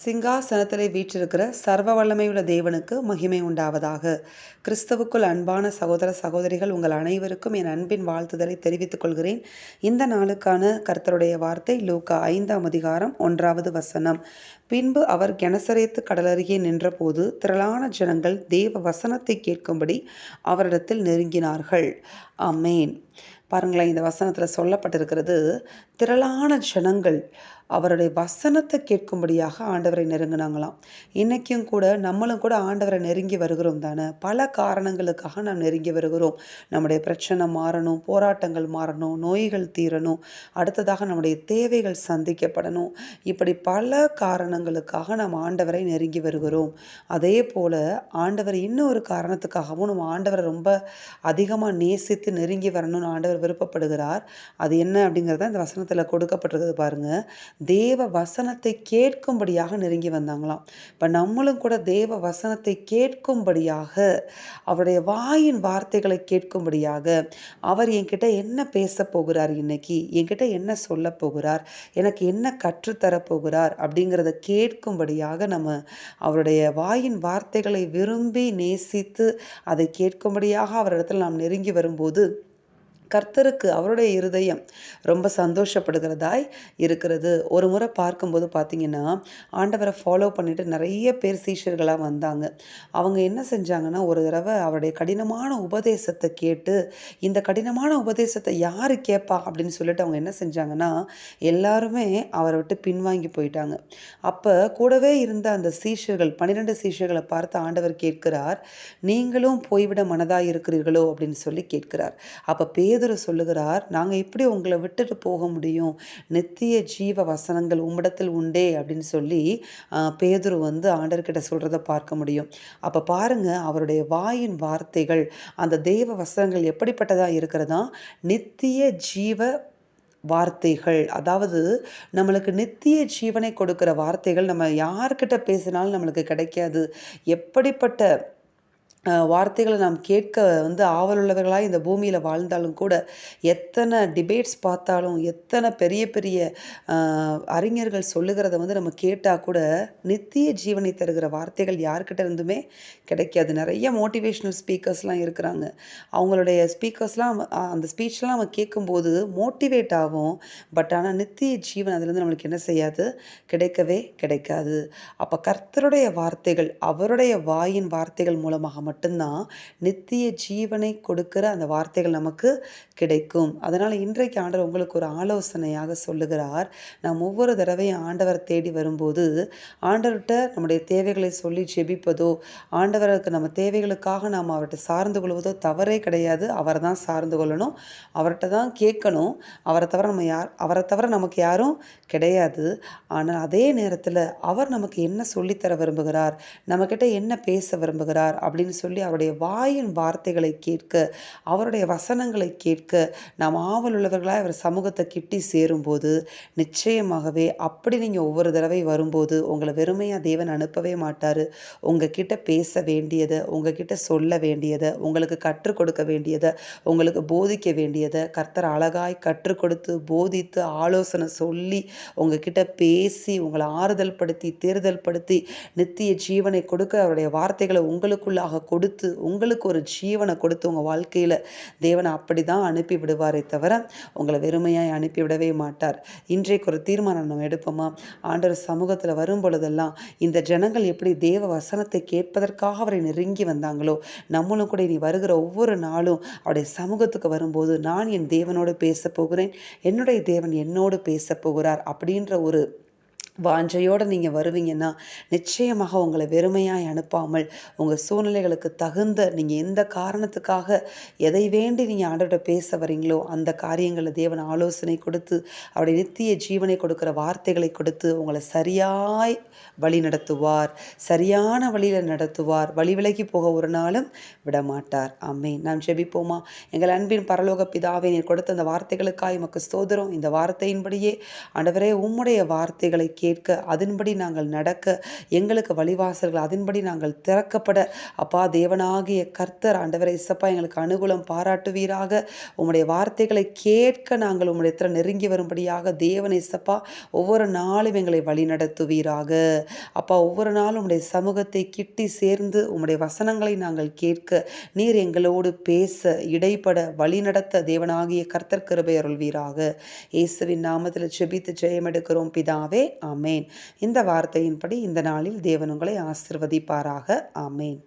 சிங்காசனத்திலே வீற்றிருக்கிற சர்வ வல்லமையுள்ள தேவனுக்கு மகிமை உண்டாவதாக. கிறிஸ்தவுக்குள் அன்பான சகோதர சகோதரிகள் உங்கள் அனைவருக்கும் என் அன்பின் வாழ்த்துதலை தெரிவித்துக் கொள்கிறேன். இந்த நாளுக்கான கர்த்தருடைய வார்த்தை லூக்கா ஐந்தாம் அதிகாரம் ஒன்றாவது வசனம். பின்பு அவர் கெனசரேத்து கடலருகே நின்றபோது திரளான ஜனங்கள் தேவ வசனத்தை கேட்கும்படி அவரிடத்தில் நெருங்கினார்கள். அமேன் பாருங்களேன் இந்த வசனத்தில் சொல்லப்பட்டிருக்கிறது திரளான ஜனங்கள் அவருடைய வசனத்தை கேட்கும்படியாக ஆண்டவரை நெருங்கினாங்களாம். இன்றைக்கும் கூட நம்மளும் கூட ஆண்டவரை நெருங்கி வருகிறோம் தானே? பல காரணங்களுக்காக நாம் நெருங்கி வருகிறோம். நம்முடைய பிரச்சனை மாறணும் போராட்டங்கள் மாறணும் நோய்கள் தீரணும். அடுத்ததாக நம்முடைய தேவைகள் சந்திக்கப்படணும். இப்படி பல காரணங்களுக்காக நாம் ஆண்டவரை நெருங்கி வருகிறோம். அதே போல் ஆண்டவர் இன்னொரு காரணத்துக்காகவும் நம்ம ஆண்டவரை ரொம்ப அதிகமாக நேசித்து நெருங்கி வரணும்னு ஆண்டவர் விருப்பப்படுகிறார். அது என்ன அப்படிங்கிறத இந்த வசனத்தில் கொடுக்கப்பட்டிருக்கிறது பாருங்கள் தேவ வசனத்தை கேட்கும்படியாக நெருங்கி வந்தாங்களாம். இப்போ நம்மளும் கூட தேவ வசனத்தை கேட்கும்படியாக அவருடைய வாயின் வார்த்தைகளை கேட்கும்படியாக அவர் என்கிட்ட என்ன பேச போகிறார் இன்னைக்கு? என்கிட்ட என்ன சொல்ல போகிறார்? எனக்கு என்ன கற்றுத்தர போகிறார்? அப்படிங்கிறத கேட்கும்படியாக நம்ம அவருடைய வாயின் வார்த்தைகளை விரும்பி நேசித்து அதை கேட்கும்படியாக அவரிடத்தில் நாம் நெருங்கி வரும்போது கர்த்தருக்கு அவருடைய இருதயம் ரொம்ப சந்தோஷப்படுகிறதாய் இருக்கிறது. ஒரு முறை பார்க்கும்போது பார்த்தீங்கன்னா ஆண்டவரை ஃபாலோ பண்ணிட்டு நிறைய பேர் சீஷர்களாக வந்தாங்க. அவங்க என்ன செஞ்சாங்கன்னா ஒரு தடவை அவருடைய கடினமான உபதேசத்தை கேட்டு இந்த கடினமான உபதேசத்தை யார் கேட்பா அப்படின்னு சொல்லிட்டு அவங்க என்ன செஞ்சாங்கன்னா எல்லாருமே அவரை விட்டு பின்வாங்கி போயிட்டாங்க. அப்போ கூடவே இருந்த அந்த சீஷர்கள் பன்னிரெண்டு சீஷர்களை பார்த்து ஆண்டவர் கேட்கிறார் நீங்களும் போய்விட மனதாக இருக்கிறீர்களோ? அப்படின்னு சொல்லி கேட்கிறார். அப்போ பேர் பேதுரு சொல்லுகிறார் நாங்கள் எப்படி உங்களை விட்டுட்டு போக முடியும். நித்திய ஜீவ வசனங்கள் உம்மிடத்தில் உண்டே அப்படின்னு சொல்லி பேதுரு வந்து ஆண்டர்கிட்ட சொல்கிறத பார்க்க முடியும். அப்போ பாருங்கள் அவருடைய வாயின் வார்த்தைகள் அந்த தெய்வ வசனங்கள் எப்படிப்பட்டதாக இருக்கிறதா? நித்திய ஜீவ வார்த்தைகள். அதாவது நம்மளுக்கு நித்திய ஜீவனை கொடுக்குற வார்த்தைகள் நம்ம யார்கிட்ட பேசினாலும் நம்மளுக்கு கிடைக்காது. எப்படிப்பட்ட வார்த்தைகளை நாம் கேட்க வந்து ஆவலுள்ளவர்களாக இந்த பூமியில் வாழ்ந்தாலும் கூட எத்தனை டிபேட்ஸ் பார்த்தாலும் எத்தனை பெரிய பெரிய அறிஞர்கள் சொல்லுகிறத வந்து நம்ம கேட்டால் கூட நித்திய ஜீவனை தருகிற வார்த்தைகள் யார்கிட்ட இருந்துமே கிடைக்காது. நிறைய மோட்டிவேஷ்னல் ஸ்பீக்கர்ஸ்லாம் இருக்கிறாங்க. அவங்களுடைய ஸ்பீக்கர்ஸ்லாம் அந்த ஸ்பீச்லாம் நம்ம கேட்கும்போது மோட்டிவேட் ஆகும். பட் ஆனால் நித்திய ஜீவன் அதுலேருந்து நம்மளுக்கு என்ன செய்யாது? கிடைக்கவே கிடைக்காது. அப்போ கர்த்தருடைய வார்த்தைகள் அவருடைய வாயின் வார்த்தைகள் மூலமாக மட்டும்தான் நித்திய ஜீவனை கொடுக்கிற அந்த வார்த்தைகள் நமக்கு கிடைக்கும். அதனால் இன்றைக்கு ஆண்டவர் உங்களுக்கு ஒரு ஆலோசனையாக சொல்லுகிறார். நாம் ஒவ்வொரு தடவையும் ஆண்டவர் தேடி வரும்போது ஆண்டவர்கிட்ட நம்முடைய தேவைகளை சொல்லி ஜெபிப்பதோ ஆண்டவருக்கு நம்ம தேவைகளுக்காக நாம் அவர்கிட்ட சார்ந்து கொள்வதோ தவறே கிடையாது. அவரை தான் சார்ந்து கொள்ளணும். அவர்கிட்ட தான் கேட்கணும். அவரை தவிர நம்ம யார் அவரை தவிர நமக்கு யாரும் கிடையாது. ஆனால் அதே நேரத்தில் அவர் நமக்கு என்ன சொல்லித்தர விரும்புகிறார்? நம்மக்கிட்ட என்ன பேச விரும்புகிறார்? அப்படின்னு சொல்லி அவருடைய வாயின் வார்த்தைகளை கேட்க அவருடைய வசனங்களை கேட்க நாம் ஆவல் உள்ளவர்களாக அவர் சமூகத்தை கிட்டி சேரும்போது நிச்சயமாகவே அப்படி நீங்கள் ஒவ்வொரு தடவை வரும்போது உங்களை வெறுமையாக தேவன் அனுப்பவே மாட்டார். உங்ககிட்ட பேச வேண்டியதை உங்ககிட்ட சொல்ல வேண்டியதை உங்களுக்கு கற்றுக் கொடுக்க வேண்டியதை உங்களுக்கு போதிக்க வேண்டியதை கர்த்தர் அழகாய் கற்றுக் கொடுத்து போதித்து ஆலோசனை சொல்லி உங்ககிட்ட பேசி உங்களை ஆறுதல் படுத்தி தேர்தல் படுத்தி நித்திய ஜீவனை கொடுக்க அவருடைய வார்த்தைகளை உங்களுக்குள்ளாக கொடுத்து உங்களுக்கு ஒரு ஜீவனை கொடுத்து உங்கள் வாழ்க்கையில் தேவனை அப்படி தான் அனுப்பி விடுவாரே தவிர உங்களை வெறுமையாக அனுப்பிவிடவே மாட்டார். இன்றைக்கு ஒரு தீர்மானம் நம்ம எடுப்போமா? ஆண்டவர் சமூகத்தில் வரும் பொழுதெல்லாம் இந்த ஜனங்கள் எப்படி தேவ வசனத்தை கேட்பதற்காக அவரை நெருங்கி வந்தாங்களோ நம்மளும் கூட இனி வருகிற ஒவ்வொரு நாளும் அவருடைய சமூகத்துக்கு வரும்போது நான் என் தேவனோடு பேச போகிறேன் என்னுடைய தேவன் என்னோடு பேச போகிறார் அப்படின்ற ஒரு வாஞ்சையோடு நீங்கள் வருவீங்கன்னா நிச்சயமாக உங்களை வெறுமையாய் அனுப்பாமல் உங்கள் சூழ்நிலைகளுக்கு தகுந்த நீங்கள் எந்த காரணத்துக்காக எதை வேண்டி நீங்கள் ஆண்டோட பேச வரீங்களோ அந்த காரியங்களை தேவன் ஆலோசனை கொடுத்து அவருடைய நித்திய ஜீவனை கொடுக்குற வார்த்தைகளை கொடுத்து உங்களை சரியாய் வழி நடத்துவார். சரியான வழியில் நடத்துவார். வழி விலகி போக ஒரு நாளும் விடமாட்டார். அம்மே நாம் ஜெபிப்போமா? எங்கள் அன்பின் பரலோக பிதாவை நீர் கொடுத்த அந்த வார்த்தைகளுக்காய் எமக்கு சோதரும் இந்த வார்த்தையின்படியே ஆண்டவரே உம்முடைய வார்த்தைகளை கே கேட்க அதன்படி நாங்கள் நடக்க எங்களுக்கு வழிவாசல்கள் அதன்படி நாங்கள் திறக்கப்பட. அப்பா தேவனாகிய கர்த்தர் ஆண்டவரை இசப்பா எங்களுக்கு அனுகூலம் பாராட்டுவீராக. உம்முடைய வார்த்தைகளை கேட்க நாங்கள் உம்முடைய நெருங்கி வரும்படியாக தேவனை இசப்பா ஒவ்வொரு நாளும் எங்களை வழி நடத்துவீராக அப்பா ஒவ்வொரு நாளும் உம்முடைய சமூகத்தை கிட்டி சேர்ந்து உம்முடைய வசனங்களை நாங்கள் கேட்க நீர் எங்களோடு பேச இடைப்பட வழிநடத்த தேவனாகிய கர்த்தர் கிருபை அருள்வீராக. இயேசுவின் நாமத்தில் செபித்து ஜெயம் எடுக்கிறோம் பிதாவே ஆமேன். இந்த வார்த்தையின்படி இந்த நாளில் தேவன் உங்களை ஆசிர்வதிப்பாராக. ஆமேன்.